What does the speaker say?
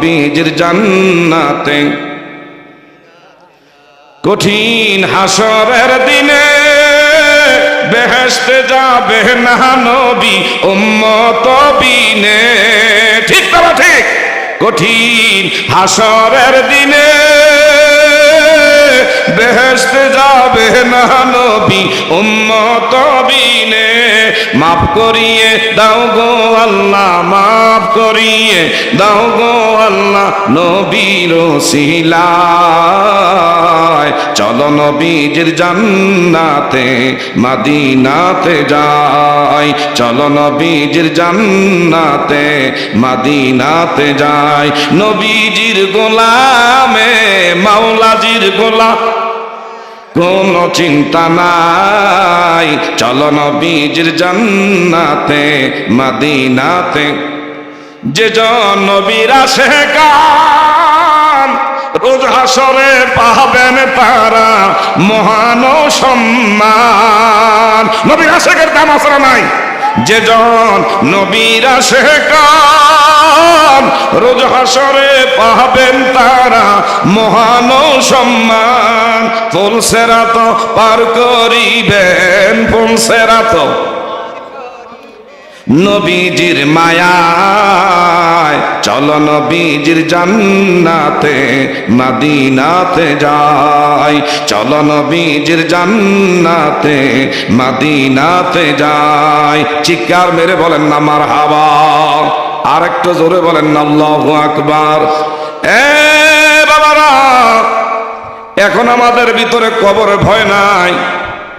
নবীজির জান্নাতে। কঠিন হাসরের দিনে বেহেশতে যাবে না নবী উম্মত বিনে। ঠিক তারা ঠিক? কঠিন হাসরের দিনে না নবী উম্মত বিনে মাফ করিয়ে দাও গো আল্লাহ, মাফ করিয়ে দাও গো আল্লাহ নবীর শিলায় চলো নবীজির জান্নাতে, মাদিনাতে যাই। চলো নবীজির জান্নাতে, মাদিনাতে যাই। নবীজির গোলামে, মাওলাজির গোলা কোন চিন্তা নাই। চলো নবীজির জান্নাতে, মাদিনাতে। যে নবীর আসে গান, রোজ হাসরে পাবেন তারা মহান সম্মান। নবীর আশেকের দাম আসরা নাই। যে জন নবীর আসে গান, রোজ হাসরে পাবেন তারা মহান সম্মান ফুলসেরা তো পার করিবেন ফুলসেরা তো। নবীজির মায়ায় চলো নবীজির জান্নাতে, মাদিনাতে যাই। চলো নবীজির জান্নাতে, মাদিনাতে যাই। চিৎকার মেরে বলেন না মার হাবা আর একটু জোরে বলেন না, আল্লাহ আকবার। এ এখন আমাদের ভিতরে কবর ভয় নাই।